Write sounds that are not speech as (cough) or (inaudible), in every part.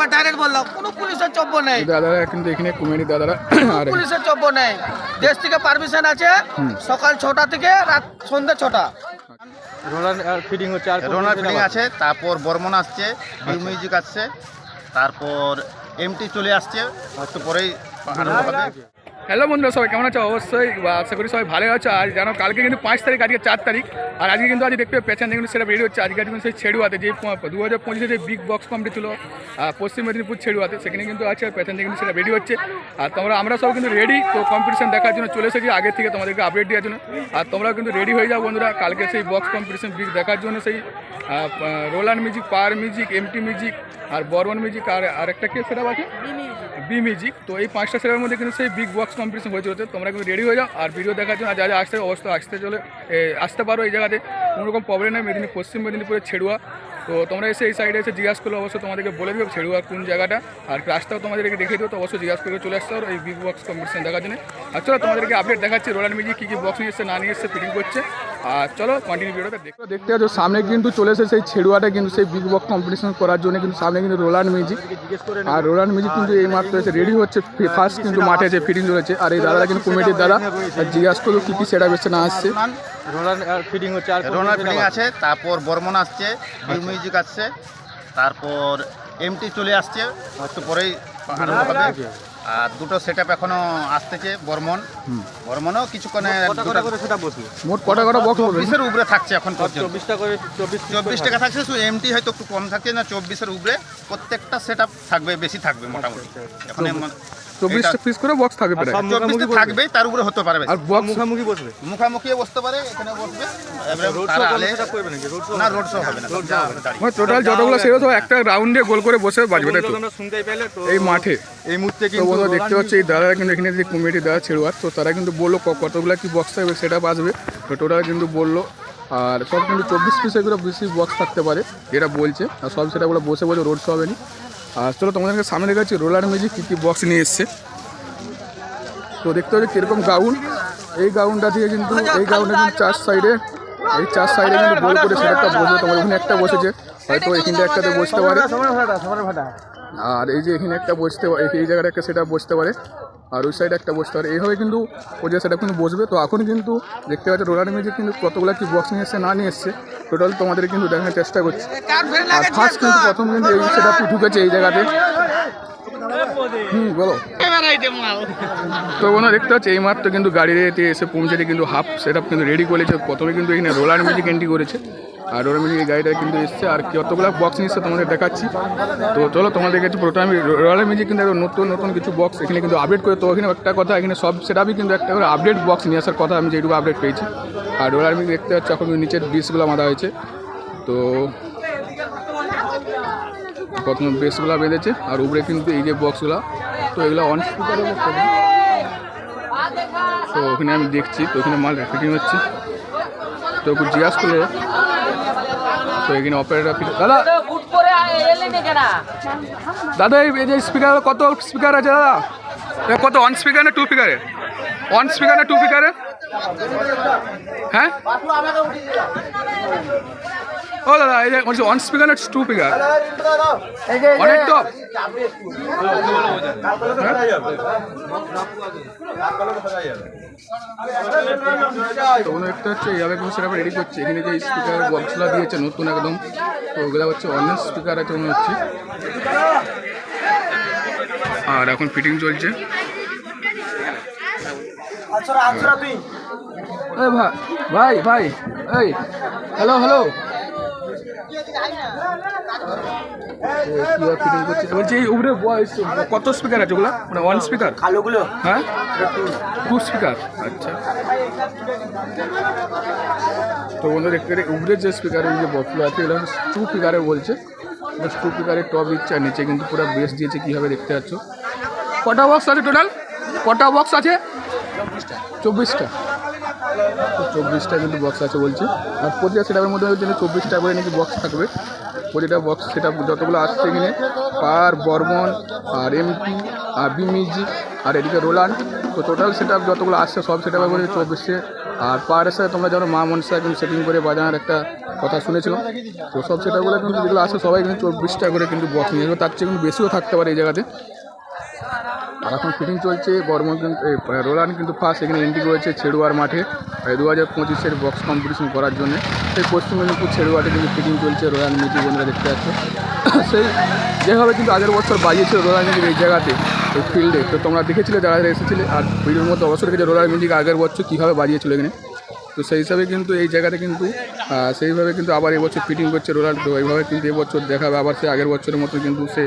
একবার ডাইরেক্ট বললাম কোনো পুলিশের চব্য নেই। দাদারা কিন্তু এখানে কমিটি দাদারা। পুলিশের চব্য নেই। দেশ থেকে পারমিশন আছে সকাল ছটা থেকে রাত সন্ধ্যা ছটা। রোলার ফিটিং হচ্ছে আর আছে তারপর বর্মন আসছে বিউ মিউজিক আসছে তারপর এমটি চলে আসছে একটু পরেই হ্যালো বন্ধুরা, সবাই কেমন আছো? অবশ্যই আশা করি সবাই ভালো আছো। আর জানো, কালকে কিন্তু পাঁচ তারিখ, আজকে চার তারিখ। আর আজকে কিন্তু আজ দেখতে পেছন কিন্তু সেটা রেডি হচ্ছে। আজকে কিন্তু সেই ছেড়ুয়াতে, যে দু হাজার পঁচিশে যে বিগ বক্স কমিটি ছিল পশ্চিম মেদিনীপুর ছেড়ুয়াতে, সেখানে কিন্তু আছে পেছন কিন্তু সেটা রেডি হচ্ছে। আর তোমরা, আমরা সব কিন্তু রেডি তো কম্পিটিশন দেখার জন্য চলে এসেছি আগে থেকে তোমাদেরকে আপডেট দেওয়ার জন্য। আর তোমরা কিন্তু রেডি হয়ে যাও বন্ধুরা, কালকে সেই বক্স কম্পিটিশন বিগ দেখার জন্য সেই রোলান music power music MT music আর বর্মন মিউজিক আর আরেকটা কে সেটা আছে বি মিউজিক। তো এই পাঁচটা সেলের মধ্যে কিন্তু সেই বিগ বক্স কম্পিটিশন হয়ে চলেছে। তোমরা কিন্তু রেডি হয়ে যাও। আর ভিডিও দেখার জন্য যা যা আসতে অবশ্যই আসতে চলে আসতে পারো এই জায়গাতে। কোনো রকম প্রবলেম নেই। মেদিনী পশ্চিম মেদিনীপুরের ছেড়ুয়া। তো তোমরা এসে এই সাইডে এসে জিজ্ঞাসা করলে অবশ্যই তোমাদেরকে বলে দেবো ছেড়ুয়া কোন জায়গাটা। আর রাস্তাও তোমাদেরকে দেখিয়ে দেবো। তো অবশ্যই জিজ্ঞাসা করে চলে আসতে পারো এই বিগ বক্স কম্পিটিশন দেখার জন্য। আর চলো তোমাদেরকে আপডেট দেখাচ্ছি। রোলার মিউজিক কী কী বক্স নিয়ে এসছে, না নিয়ে এসছে ফিটিং করছে। আর চলো কন্টিনিউ ভিডিওটা দেখতে। দেখতে পাচ্ছ সামনে কিন্তু চলে এসে সেই ছেড়ুয়াটা কিন্তু সেই বিগ বক্স কম্পিটিশন করার জন্য কিন্তু সামনে কিন্তু রোলার মিউজিক আর রোলার মিউজিক কিন্তু এই মাত্র এসে রেডি হচ্ছে ফার্স্ট কিন্তু মাঠে যে ফিটিং চলেছে আর এই দাদারা কিন্তু কমিটির দাদা আর জিজ্ঞাসা করল কী কী সেটা বেছে না আসছে। রোলার ফিটিং হচ্ছে আর রোনার ফিলিং আছে তারপর বর্মন আসছে বিউ মিউজিক আসছে তারপর এমটি চলে আসছে একটু পরেই আর দুটো সেট আপ এখনও আসতেছে বর্মন। বর্মনও কিছুক্ষণে কত করে করে সেটা বসবে? মোট কটা কটা বক্স চব্বিশের উপরে থাকছে এখন চব্বিশটা করে চব্বিশ চব্বিশ টাকা থাকছে শুধু এমটি হয়তো একটু কম থাকছে না চব্বিশের উপরে প্রত্যেকটা সেট থাকবে বেশি থাকবে মোটামুটি। এখন এমন- চব্বিশটা পিস করে বক্স থাকবে চব্বিশটা মুখামুখি তার উপরে হতে পারবে আর বক্স মুখামুখি বসবে? মুখামুখি বসতে পারে এখানে বসবে। না রোড শো হবে না। মানে টোটাল যতগুলো সেরো সব একটা রাউন্ডে গোল করে বসে বাজবে তো তোমরা শুনতে পেলে তো এই মাঠে। এই মুহূর্তে কিন্তু দেখতে পাচ্ছি এই দাদারা কিন্তু এখানে যে কমিটি দাদা ছেড়ুয়ার তো তারা কিন্তু বলল কতগুলো কি বক্স থাকবে সেটা বাজবে। তো টোটাল কিন্তু বলল, আর সব কিন্তু চব্বিশ পিস এগুলো বেশি বক্স থাকতে পারে, যেটা বলছে। আর সব সেটাগুলো বসে বসে রোড শো হবে আর চলো তোমাদেরকে সামনে দেখাচ্ছি রোলার মিউজিক কী কী বক্স নিয়ে এসছে। তো দেখতে পাচ্ছি কীরকম গাউন এই গাউনটা থেকে কিন্তু, এই গাউনটা কিন্তু চার সাইডে এই চার সাইডে কিন্তু গোল করে সেটা বসবে। তোমার ওখানে একটা বসেছে, হয়তো এখানটা একটাতে বসতে পারে। আর এই যে এখানে একটা বসতে, এই জায়গাটা একটা সেটা বসতে পারে। আর ওই সাইডে একটা বসতে পারে। এইভাবে কিন্তু ও যে সেটা কিন্তু বসবে তো এখন কিন্তু দেখতে পাচ্ছি রোলার মিউজিক কিন্তু কতগুলো কি বক্স নিয়ে এসছে না নিয়ে এসছে টোটাল তোমাদের কিন্তু দেখার চেষ্টা করছে। আর ফার্স্ট কিন্তু প্রথম কিন্তু এই সেটা ঢুকেছে এই জায়গাতে। হুম বলো। তো দেখতে পাচ্ছি এই মাত্র কিন্তু গাড়িতে এসে পৌঁছেছে কিন্তু হাফ সেট কিন্তু রেডি করেছে। প্রথমে কিন্তু এখানে রোলার মিউজিক এন্ট্রি করেছে। আর রোলার মিউজিক গাড়িটা কিন্তু এসছে। আর কতগুলো বক্স নিচ্ছে তোমাদের দেখাচ্ছি। তো চলো তোমাদের কাছে প্রথমে আমি রোলার মিউজিক কিন্তু নতুন নতুন কিছু বক্স এখানে কিন্তু আপডেট করে। তো এখানে একটা কথা এখানে সব সেটাপই কিন্তু একটা করে আপডেট বক্স নিয়ে আসার কথা আমি যেটুকু আপডেট পেয়েছি। আর রোলার মিউজিক দেখতে পাচ্ছি এখন নিচের বিসগুলো মারা হয়েছে। তো প্রথমে বেসগুলো বেঁধেছে আর উপরে কিন্তু এই যে বক্সগুলো, তো এগুলো অন স্পিকারে তো ওখানে আমি দেখছি, তো ওখানে মাল ফিটিং হচ্ছে। তো একটু জিজ্ঞাসা করল, তো এখানে অপারেটার দাদা! দাদা, এই এই যে স্পিকার কত স্পিকার আছে দাদা? কত অন স্পিকার না টু স্পিকারে অন স্পিকার না টু স্পিকারে হ্যাঁ? ও দাদা এই যে বলছি অন স্পিকার না টু স্পিকার অনেক টপ তো একটা হচ্ছে এইভাবে কিন্তু সেটা রেডি করছে। এখানে যে স্পিকার বক্সগুলো দিয়েছে নতুন একদম তো ওগুলো হচ্ছে অনেক স্পিকার আছে মনে হচ্ছে। আর এখন ফিটিং চলছে। এই ভাই ভাই ভাই এই হ্যালো হ্যালো বলছি উপরে কত স্পিকার আছে ওগুলা? মানে ওয়ান স্পিকার কালোগুলো। হ্যাঁ? টু স্পিকার আচ্ছা। তো দেখতে পারে উপরে যে স্পিকারের যে বক্সগুলো আছে এগুলো টু স্পিকারে বলছে। টু স্পিকারের টপ আর নিচে কিন্তু পুরো বেস দিয়েছে কীভাবে দেখতে পাচ্ছ। কটা বক্স আছে টোটাল কটা বক্স আছে? চব্বিশটা। চব্বিশটা কিন্তু বক্স আছে বলছি। আর প্রতিটা সেটাপের মধ্যে হচ্ছে চব্বিশটা করে নাকি বক্স থাকবে। প্রতিটা বক্স সেটা যতগুলো আসছে এখানে, পার, বর্মন, আর এমপি আর বি মিউজিক আর এদিকে রোলান্ড তো টোটাল সেট আপ যতগুলো আসছে সব সেট আপ করে চব্বিশে। আর পাহাড়ের সাথে তোমরা জানো, মা মনসা কিন্তু সেটিং করে বাজানোর একটা কথা শুনেছিলাম। তো সব সেট আপগুলো কিন্তু যেগুলো আসে সবাই কিন্তু চব্বিশটা করে কিন্তু বক্স নিয়ে তার চেয়ে কিন্তু বেশিও থাকতে পারে এই জায়গাতে। আর এখন ফিটিং চলছে বর্মন রোলান কিন্তু ফার্স্ট এখানে এন্ট্রি করেছে ছেড়ুয়ার মাঠে দু হাজার পঁচিশের বক্স কম্পিটিশন করার জন্য। সেই পশ্চিম মেদিনীপুর ছেড়ুয়াতে কিন্তু ফিটিং চলছে রোলান মিটি বন্ধুরা দেখতে পাচ্ছ। (coughs) সেই, যেভাবে কিন্তু আগের বছর বাজিয়েছিল রোলান মিউজিক এই জায়গাতে, এই ফিল্ডে তো তোমরা দেখেছিলে যারা এসেছিলে, আর ভিডিওর মধ্যে অবশ্যই দেখেছে রোলান মিউজিক আগের বছর কীভাবে বাজিয়েছিল এখানে। তো সেই হিসাবে কিন্তু এই জায়গাতে কিন্তু সেইভাবে কিন্তু আবার এবছর ফিটিং করছে রোলার তো এইভাবে কিন্তু এবছর দেখাবে, আবার সে আগের বছরের মতো কিন্তু সে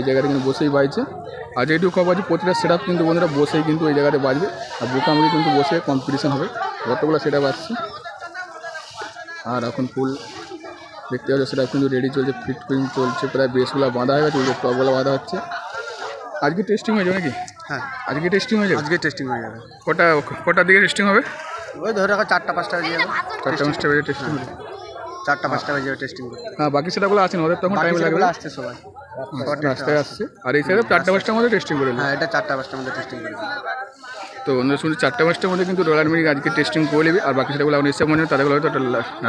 এই জায়গাতে কিন্তু বসেই বাজছে। আর যেটুকু খবর আছে প্রতিটা সেট কিন্তু বন্ধুরা বসেই কিন্তু এই জায়গাতে বাজবে। আর বুকামুখি কিন্তু বসে কম্পিটিশন হবে। কতগুলো সেট আপ আসছে। আর এখন ফুল দেখতে পাচ্ছ সেটা কিন্তু রেডি চলছে ফিট ফিটিং চলছে প্রায় বেসগুলো বাঁধা হয়ে গেছে টপগুলো বাঁধা হচ্ছে। আজকে টেস্টিং হয়ে যাবে নাকি? হ্যাঁ। আজকে টেস্টিং হয়ে যাবে? আজকে টেস্টিং হয়ে যাবে। কটা কটার দিকে টেস্টিং হবে? ওই ধরে রাখো চারটা পাঁচটা বেজে যাবে। চারটা পাঁচটা বেজে টেস্টিং হবে। চারটা পাঁচটা বেজে টেস্টিং হ্যাঁ বাকি সেটাগুলো আছেন ওদের তখন টাইম লাগবে। আসছে সবাই রাস্তায় আসছে। আর এই সাইডে চারটা পাঁচটার মধ্যে টেস্টিং করে হ্যাঁ এটা চারটা পাঁচটার মধ্যে টেস্টিং করবে তো অন্য শুনছি চারটা পাঁচটার মধ্যে কিন্তু রোলার মিনিক আজকে টেস্টিং করে নেবে। আর বাকি সেটাগুলো এখন এসে মনে হয় তাদেরগুলো হয়তো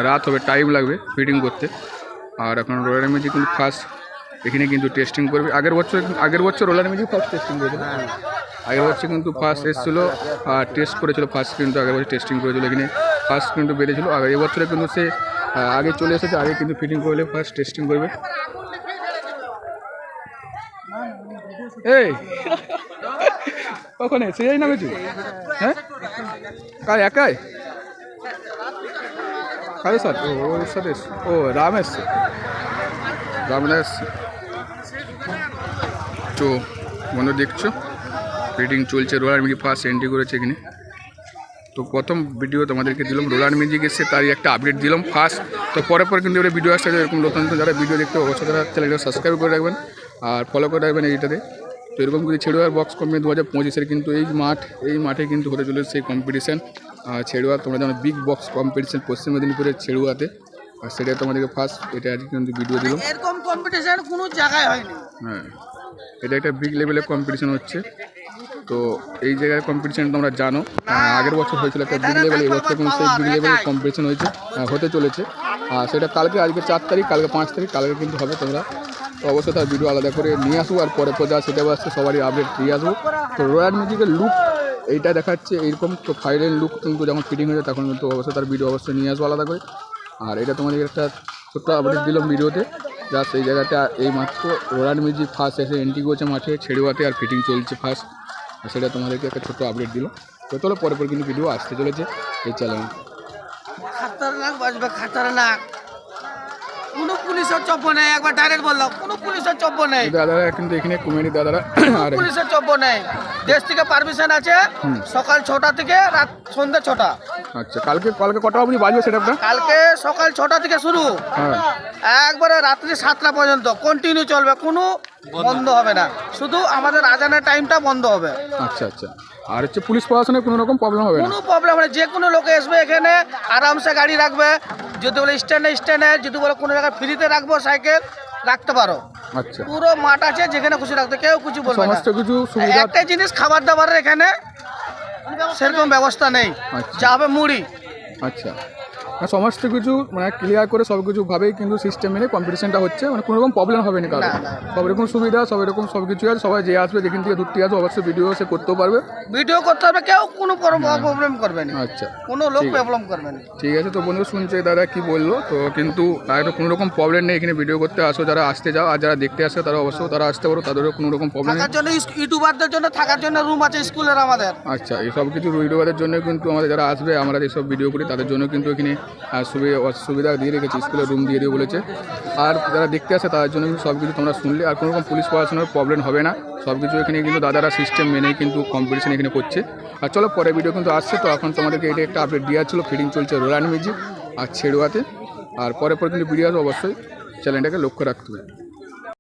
রাত হবে টাইম লাগবে ফিটিং করতে। আর এখন রোলার মিউজিক কিন্তু ফার্স্ট এখানে কিন্তু টেস্টিং করবে। আগের বছর আগের বছর রোলার মিউজিক ফার্স্ট টেস্টিং করেছিল আগের বছর কিন্তু ফার্স্ট এসেছিল আর টেস্ট করেছিল ফার্স্ট কিন্তু আগের বছর টেস্টিং করেছিল এখানে ফার্স্ট কিন্তু বেড়েছিল। আর এবছরে কিন্তু সে আগে চলে এসেছে, আগে কিন্তু ফিটিং করলে ফার্স্ট টেস্টিং করবে। এই, কখন এসে যাই না নামেছি হ্যাঁ? কার, একাই? কাদের সাথে? ও, ওর। ও, রাম এসছে। রামদা এসছে। তো বন্ধু দেখছ? ফিটিং চলছে, রোলার মিউজিক ফার্স্ট এন্ট্রি করেছে এখানে। তো প্রথম ভিডিও তোমাদেরকে দিলাম রোলার মিউজিক এসে তারই একটা আপডেট দিলাম ফার্স্ট তো পরে পরে কিন্তু এবারে ভিডিও আসছে এরকম নতুন নতুন যারা ভিডিও দেখতে অবশ্যই তারা চ্যানেলটা সাবস্ক্রাইব করে রাখবেন আর ফলো করে রাখবেন এইটাতে। তো এরকম কিন্তু ছেড়ুয়ার বক্স কমে দু হাজার পঁচিশের কিন্তু এই মাঠ এই মাঠে কিন্তু হতে চলেছে সেই কম্পিটিশান ছেড়ুয়া তোমরা যেমন বিগ বক্স কম্পিটিশান পশ্চিম মেদিনীপুরের ছেড়ুয়াতে। আর সেটা তোমাদেরকে ফার্স্ট এটা আজকে কিন্তু ভিডিও দিলাম। এরকম কম্পিটিশন কোনো জায়গায় হয়নি। হ্যাঁ এটা একটা বিগ লেভেলের কম্পিটিশান হচ্ছে। তো এই জায়গায় কম্পিটিশন তোমরা জানো। আগের বছর হয়েছিল একটা বিগ লেভেল এই বছর কিন্তু সেই বিগ লেভেলের কম্পিটিশন হয়েছে হতে চলেছে। আর সেটা কালকে, আজকে চার তারিখ, কালকে পাঁচ তারিখ, কালকে কিন্তু হবে তোমরা। তো অবশ্যই তার ভিডিও আলাদা করে নিয়ে আসব আর পরে পরে যা সেটা আসছে, সবারই আপডেট দিয়ে আসব। তো রয়্যাল মিউজিকের লুক এইটা দেখাচ্ছে এইরকম, তো ফাইলের লুক কিন্তু যখন ফিটিং হয়েছে, তখন কিন্তু অবশ্যই তার ভিডিও অবশ্যই নিয়ে আসব আলাদা করে। আর এটা তোমাদের একটা ছোট্ট আপডেট দিলাম ভিডিওতে জাস্ট সেই জায়গাতে এই মাত্র রোলার মিউজিক ফার্স্ট এসে এন্ট্রি করছে মাঠে ছেড়ুয়াতে আর ফিটিং চলছে ফার্স্ট সেটা তোমাদেরকে একটা ছোট্ট আপডেট দিল। তো চলো পরে পরে কিন্তু ভিডিও আসতে চলেছে এই চ্যানেলে খাতারনাক বাজবে খাতারনাক। কোনো পুলিশের চব্য নেই একবার ডাইরেক্ট বললাম কোনো পুলিশের চব্য নেই। দাদারা কিন্তু এখানে কমেডি দাদারা আর পুলিশের চব্য নেই। দেশ থেকে পারমিশন আছে সকাল ছটা থেকে রাত সন্ধ্যে ছটা। আচ্ছা কালকে কালকে কটা অবধি বাজবে সেটা কালকে সকাল ছটা থেকে শুরু। হ্যাঁ। একবারে রাত্রি সাতটা পর্যন্ত। কন্টিনিউ চলবে কোনো বন্ধ হবে না। শুধু আমাদের আজানের টাইমটা বন্ধ হবে। আচ্ছা আচ্ছা। আর হচ্ছে পুলিশ প্রশাসনের কোনো রকম প্রবলেম হবে না? কোনো প্রবলেম নেই যে কোনো লোক আসবে এখানে আরামসে গাড়ি রাখবে। যদি বলে স্ট্যান্ডে স্ট্যান্ডে যদি বলে কোনো জায়গায় ফ্রিতে রাখব সাইকেল রাখতে পারো। আচ্ছা। পুরো মাঠ আছে যেখানে খুশি রাখতে কেউ কিছু বলবে না। সমস্ত কিছু সুবিধা একটা জিনিস খাবার দাবারের এখানে সেরকম ব্যবস্থা নেই। আচ্ছা। যা হবে মুড়ি। আচ্ছা। সমস্ত কিছু মানে ক্লিয়ার করে সব কিছু ভাবেই কিন্তু সিস্টেম মেনে কম্পিটিশনটা হচ্ছে। মানে কোনো রকম প্রবলেম হবে না কারও। না, না। সব রকম সুবিধা সব রকম সব কিছু আছে। সবাই যে আসবে যেখান থেকে থেকে আসবে অবশ্যই ভিডিও সে করতেও পারবে। ভিডিও করতে হবে কেউ কোনো প্রবলেম করবে না। আচ্ছা কোনো লোক প্রবলেম করবে না। ঠিক আছে তো বন্ধু শুনছে দাদা কি বলল? তো কিন্তু তার কোনো রকম প্রবলেম নেই এখানে ভিডিও করতে। আসো যারা আসতে যাও আর যারা দেখতে আসে তারা অবশ্যই তারা আসতে পারো। তাদেরও কোনো রকম প্রবলেম থাকার জন্য ইউটিউবারদের জন্য থাকার জন্য রুম আছে স্কুলের আমাদের। আচ্ছা এই সব কিছু ভিডিওদের জন্য কিন্তু আমাদের যারা আসবে আমরা যেসব ভিডিও করি তাদের জন্য কিন্তু এখানে সুবিধা দিয়ে রেখেছে স্কুলে রুম দিয়ে দিয়ে বলেছে। আর যারা দেখতে আসে তার জন্য সব কিছু তোমরা শুনলে। আর কোনো রকম পুলিশ প্রশাসনের প্রবলেম হবে না। সব কিছু এখানে কিন্তু দাদারা সিস্টেম মেনেই কিন্তু কম্পিটিশন এখানে করছে। আর চলো পরে ভিডিও কিন্তু আসছে। তো এখন তোমাদেরকে এটা একটা আপডেট দেওয়া ছিল। ফিডিং চলছে রোলান মিউজিক আর ছেড়ুয়াতে। আর পরে পরে কিন্তু ভিডিও আসবে অবশ্যই। চ্যানেলটাকে লক্ষ্য রাখতে হবে।